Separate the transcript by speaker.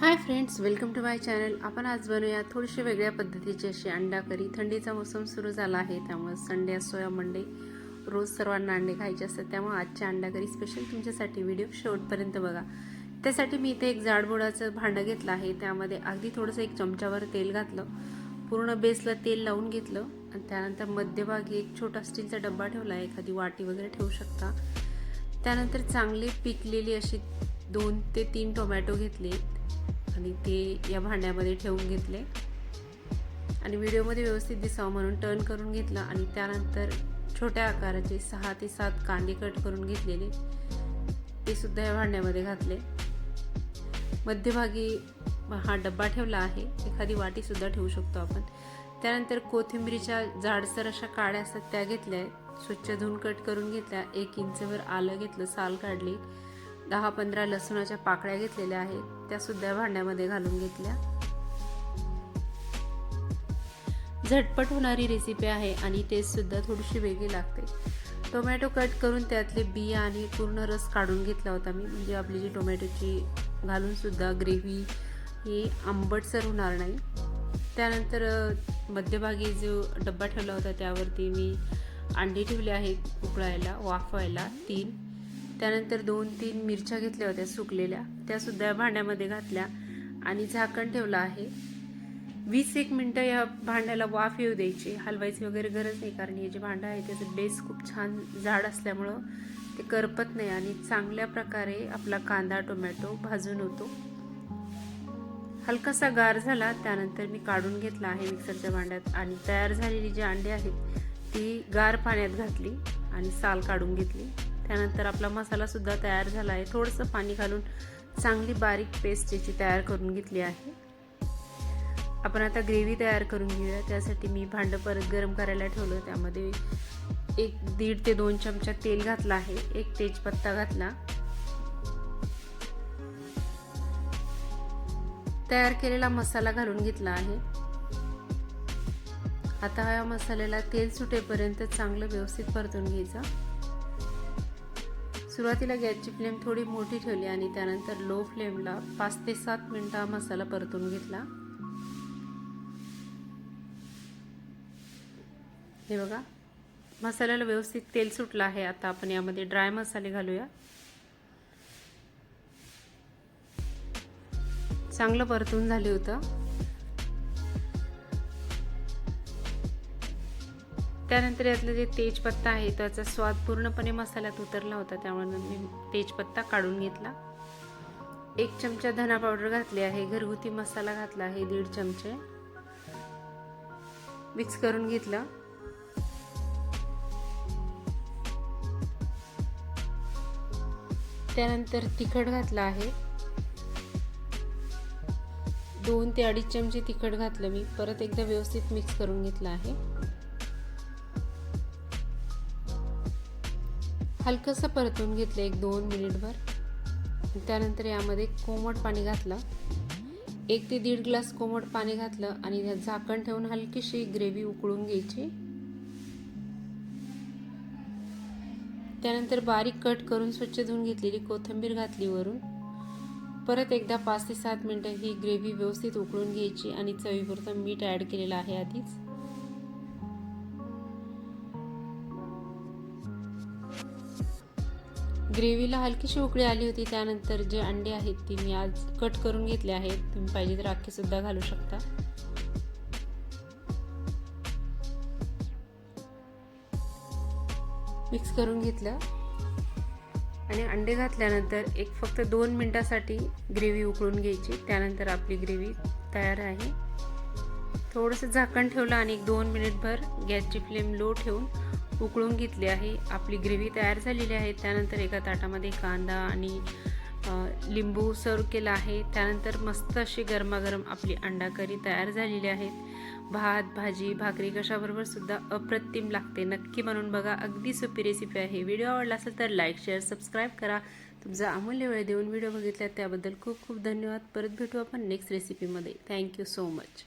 Speaker 1: Hi friends welcome to my channel. आपण आज बनवूया थोडीशी वेगळ्या पद्धतीची अशी अंडा करी. थंडीचा मोसम सुरू झाला आहे त्यामुळे संडे असो या मंडे रोज सर्वांना अंडे खायचे असतात त्यामुळे आजच्या अंडा करी स्पेशल तुमच्यासाठी व्हिडिओ शेवटपर्यंत बघा. त्यासाठी मी इथे एक जाडबुडाचं भांडं घेतलं आहे त्यामध्ये अगदी थोडंसं एक चमच्यावर तेल घातलं पूर्ण बेसला तेल लावून घेतलं आणि त्यानंतर मध्यभागी एक छोटा स्टीलचा डब्बा ठेवला आहे एखादी वाटी वगैरे ठेवू शकता. त्यानंतर चांगली पिकलेली अशी दोन ते तीन टोमॅटो घेतले आणि ते या भांड्यामध्ये ठेवून घेतले. आणि व्हिडिओमध्ये व्यवस्थित दिसावं म्हणून टर्न करून घेतलं आणि त्यानंतर छोट्या आकाराचे सहा ते सात कांदे कट करून घेतलेले. ते सुद्धा या भांड्यामध्ये घातले. मध्यभागी हा डब्बा ठेवला आहे. एखादी वाटी सुद्धा ठेवू शकतो आपण. त्यानंतर कोथिंबीरीच्या जाडसर अशा काड्या असतात त्या घेतल्या. स्वच्छ धुवून कट करून घेतल्या. एक इंचवर आलं घेतलं साल काढली. दहा पंधरा लसूणाच्या पाकळ्या घेतलेल्या आहेत. त्या सुद्धा भांड्यामध्ये घालून घेतल्या. झटपट होणारी रेसिपी आहे आणि टेस्ट सुद्धा थोडीशी वेगळी लागते. टोमॅटो कट करून त्यातले बिया आणि पूर्ण रस काढून घेतला होता मी. म्हणजे आपली जी टोमॅटोची घालून सुद्धा ग्रेव्ही ही आंबटसर होणार नाही. त्यानंतर मध्यभागी जो डब्बा ठेवला होता त्यावरती मी अंडी ठेवली आहेत उकळायला वाफवायला तीन. त्यानंतर दोन तीन मिरच्या घेतल्या होत्या सुकलेल्या. त्यासुद्धा भांड्यामध्ये घातल्या आणि झाकण ठेवलं आहे. वीस एक मिनटं या भांड्याला वाफ येऊ द्यायची. हलवायची वगैरे गरज नाही कारण हे जे भांडं आहे त्याचं बेस खूप छान जाड असल्यामुळं ते करपत नाही आणि चांगल्या प्रकारे आपला कांदा टोमॅटो भाजून होतो. हलकासा गार झाला. त्यानंतर मी काढून घेतला आहे मिक्सरच्या भांड्यात आणि तयार झालेली जी अंडी आहेत ती गार पाण्यात घातली आणि साल काढून घेतली. त्यानंतर आपला मसालासुद्धा तयार झाला आहे. थोडंसं पाणी घालून चांगली बारीक पेस्ट याची तयार करून घेतली आहे. आपण आता ग्रेव्ही तयार करून घेऊया. त्यासाठी मी भांडं परत गरम करायला ठेवलं. त्यामध्ये एक दीड ते दोन चमचा तेल घातला आहे. एक तेजपत्ता घातला. तयार केलेला मसाला घालून घेतला आहे. आता ह्या मसाल्याला तेल सुटेपर्यंत चांगलं व्यवस्थित परतून घ्यायचं. सुरुवातीला गॅसची फ्लेम थोडी मोठी ठेवली आणि त्यानंतर लो फ्लेमला पाच ते सात मिनटं हा मसाला परतून घेतला. हे बघा मसाल्याला व्यवस्थित तेल सुटलं आहे. आता आपण यामध्ये ड्राय मसाले घालूया. चांगलं परतून झाले होतं. त्यानंतर यातलं जे तेजपत्ता आहे त्याचा स्वाद पूर्णपणे मसाल्यात उतरला होता त्यामुळे मी तेजपत्ता काढून घेतला. एक चमचा धना पावडर घातली आहे घरगुती मसाला घातला आहे दीड चमचे. मिक्स करून घेतलं. त्यानंतर तिखट घातलं आहे. दोन ते अडीच चमचे तिखट घातलं मी. परत एकदा व्यवस्थित मिक्स करून घेतलं आहे. हलकंसं परतून घेतलं एक दोन मिनिटभर. त्यानंतर यामध्ये कोमट पाणी घातलं. एक ते दीड ग्लास कोमट पाणी घातलं आणि झाकण ठेवून हलकीशी ग्रेव्ही उकळून घ्यायची. त्यानंतर बारीक कट करून स्वच्छ धुवून घेतलेली कोथिंबीर घातली वरून. परत एकदा पाच ते सात मिनटं ही ग्रेव्ही व्यवस्थित उकळून घ्यायची आणि चवीपुरतं मीठ ॲड केलेलं आहे आधीच. ग्रेव्हीला हलकीशी उकळी आली होती त्यानंतर जे अंडे आहेत ती मी आज कट करून घेतले आहेत. तुम्ही पाहिजे तर अख्खे सुद्धा घालू शकता. मिक्स करून घेतलं. आणि अंडे घातल्यानंतर एक फक्त दोन मिनटासाठी ग्रेव्ही उकळून घ्यायची. त्यानंतर आपली ग्रेव्ही तयार आहे. थोडंसं झाकण ठेवलं आणि एक दोन मिनिटभर गॅसची फ्लेम लो ठेवून उकळून घेतली आहे. आपली ग्रेव्ही तयार झालेली आहे. त्यानंतर एका ताटामध्ये कांदा आणि लिंबू सर्व केला आहे. त्यानंतर मस्त अशी गरमागरम आपली अंडा करी तयार झालेली आहेत. भात भाजी भाकरी कशाबरोबर सुद्धा अप्रतिम लागते. नक्की म्हणून बघा. अगदी सोपी रेसिपी आहे. व्हिडिओ आवडला असेल तर लाईक शेअर सबस्क्राईब करा. तुमचा अमूल्य वेळ देऊन व्हिडिओ बघितला त्याबद्दल खूप खूप धन्यवाद. परत भेटू आपण नेक्स्ट रेसिपीमध्ये थँक्यू सो मच